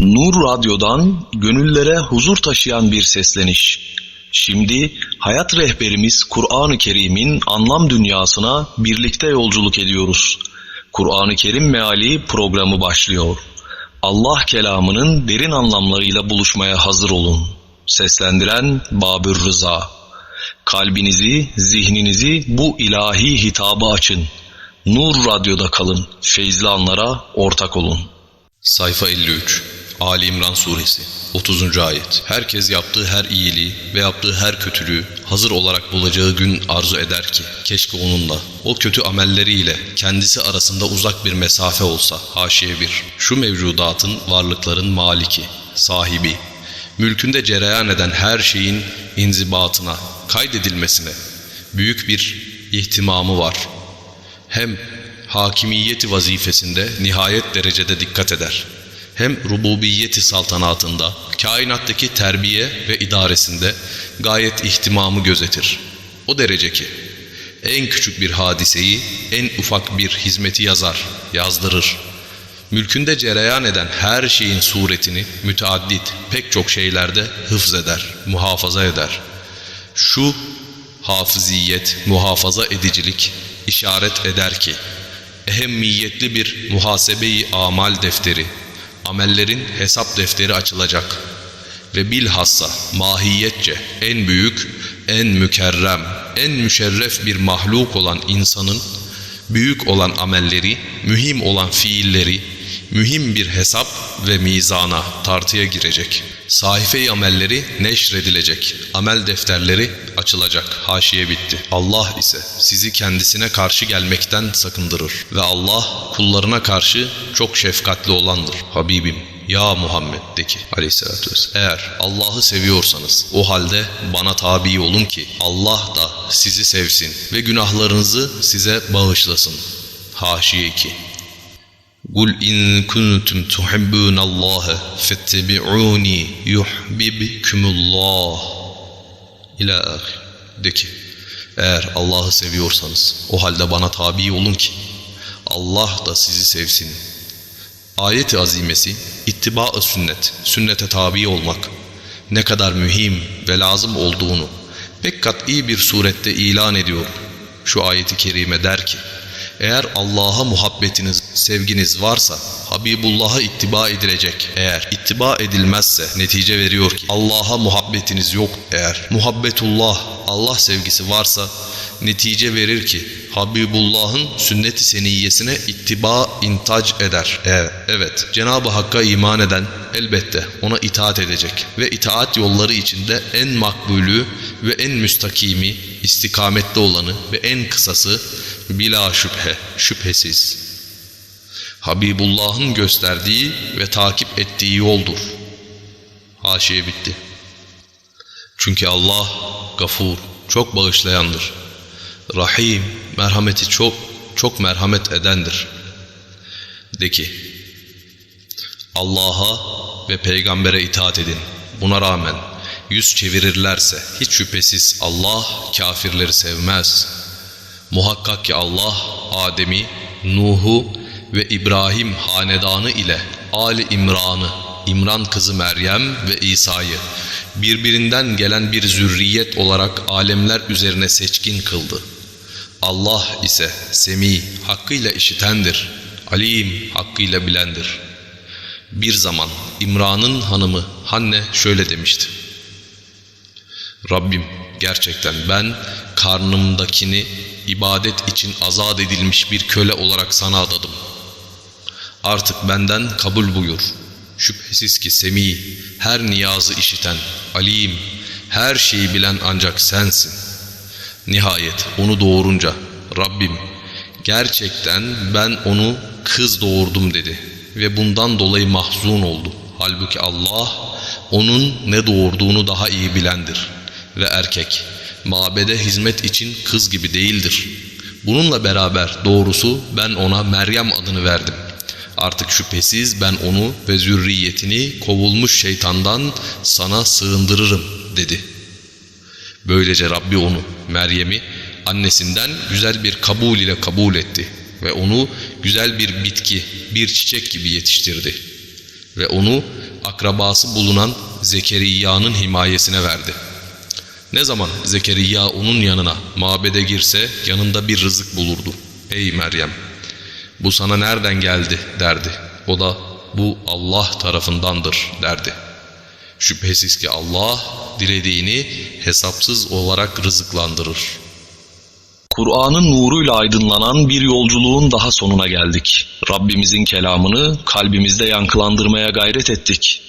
Nur Radyo'dan gönüllere huzur taşıyan bir sesleniş. Şimdi hayat rehberimiz Kur'an-ı Kerim'in anlam dünyasına birlikte yolculuk ediyoruz. Kur'an-ı Kerim meali programı başlıyor. Allah kelamının derin anlamlarıyla buluşmaya hazır olun. Seslendiren Babür Rıza. Kalbinizi, zihninizi bu ilahi hitaba açın. Nur Radyo'da kalın. Feyzli anlara ortak olun. Sayfa 53 Ali İmran Suresi 30. Ayet Herkes yaptığı her iyiliği ve yaptığı her kötülüğü hazır olarak bulacağı gün arzu eder ki keşke onunla o kötü amelleriyle kendisi arasında uzak bir mesafe olsa haşiye bir şu mevcudatın varlıkların maliki sahibi mülkünde cereyan eden her şeyin inzibatına kaydedilmesine büyük bir ihtimamı var hem hakimiyeti vazifesinde nihayet derecede dikkat eder. Hem rububiyeti saltanatında, kainattaki terbiye ve idaresinde gayet ihtimamı gözetir. O derece ki en küçük bir hadiseyi, en ufak bir hizmeti yazar, yazdırır. Mülkünde cereyan eden her şeyin suretini müteaddit pek çok şeylerde hıfz eder, muhafaza eder. Şu hafıziyet, muhafaza edicilik işaret eder ki ehemmiyetli bir muhasebeyi amal defteri, amellerin hesap defteri açılacak ve bilhassa mahiyetçe en büyük, en mükerrem, en müşerref bir mahluk olan insanın büyük olan amelleri, mühim olan fiilleri, mühim bir hesap ve mizana, tartıya girecek. Sahife-i amelleri neşredilecek. Amel defterleri açılacak. Haşiye bitti. Allah ise sizi kendisine karşı gelmekten sakındırır. Ve Allah kullarına karşı çok şefkatli olandır. Habibim ya Muhammed de ki aleyhissalatü vesselam eğer Allah'ı seviyorsanız o halde bana tabi olun ki Allah da sizi sevsin ve günahlarınızı size bağışlasın. Haşiye 2 قل إن كنتم تحبون الله فاتبعوني يحببكم الله İlâ ahir. De ki eğer Allah'ı seviyorsanız o halde bana tabi olun ki Allah da sizi sevsin. Ayet-i azimesi ittiba-ı sünnet, sünnete tabi olmak ne kadar mühim ve lazım olduğunu pek kat'i bir surette ilan ediyor. Şu ayeti kerime der ki eğer Allah'a muhabbetiniz, sevginiz varsa Habibullah'a ittiba edilecek. Eğer ittiba edilmezse netice veriyor ki Allah'a muhabbetiniz yok. Eğer muhabbetullah, Allah sevgisi varsa netice verir ki Habibullah'ın sünnet-i seniyyesine ittiba intac eder. Evet, evet. Cenab-ı Hakk'a iman eden elbette ona itaat edecek ve itaat yolları içinde en makbulü ve en müstakimi, istikametli olanı ve en kısası bila şüphe, şüphesiz. Habibullah'ın gösterdiği ve takip ettiği yoldur. Haşiye bitti. Çünkü Allah gafur, çok bağışlayandır. Rahim, merhameti çok, çok merhamet edendir. De ki, Allah'a ve peygambere itaat edin. Buna rağmen yüz çevirirlerse hiç şüphesiz Allah kafirleri sevmez. Muhakkak ki Allah Adem'i, Nuh'u ve İbrahim hanedanı ile Ali İmran'ı, İmran kızı Meryem ve İsa'yı birbirinden gelen bir zürriyet olarak alemler üzerine seçkin kıldı. Allah ise semi, hakkıyla işitendir, alim, hakkıyla bilendir. Bir zaman İmran'ın hanımı Hanne şöyle demişti. Rabbim gerçekten ben karnımdakini ibadet için azat edilmiş bir köle olarak sana adadım. Artık benden kabul buyur. Şüphesiz ki Semi, her niyazı işiten, alim, her şeyi bilen ancak sensin. Nihayet onu doğurunca Rabbim gerçekten ben onu kız doğurdum dedi ve bundan dolayı mahzun oldu. Halbuki Allah onun ne doğurduğunu daha iyi bilendir ve erkek mabede hizmet için kız gibi değildir. Bununla beraber doğrusu ben ona Meryem adını verdim. Artık şüphesiz ben onu ve zürriyetini kovulmuş şeytandan sana sığındırırım dedi. Böylece Rabbi onu, Meryem'i annesinden güzel bir kabul ile kabul etti ve onu güzel bir bitki, bir çiçek gibi yetiştirdi. Ve onu akrabası bulunan Zekeriya'nın himayesine verdi. Ne zaman Zekeriya onun yanına mabede girse yanında bir rızık bulurdu. Ey Meryem! Bu sana nereden geldi derdi. O da bu Allah tarafındandır derdi. Şüphesiz ki Allah dilediğini hesapsız olarak rızıklandırır. Kur'an'ın nuruyla aydınlanan bir yolculuğun daha sonuna geldik. Rabbimizin kelamını kalbimizde yankılandırmaya gayret ettik.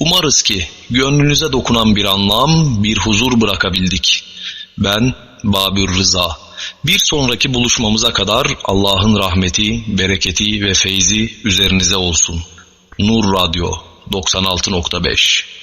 Umarız ki gönlünüze dokunan bir anlam, bir huzur bırakabildik. Ben Babür Rıza. Bir sonraki buluşmamıza kadar Allah'ın rahmeti, bereketi ve feyzi üzerinize olsun. Nur Radyo 96.5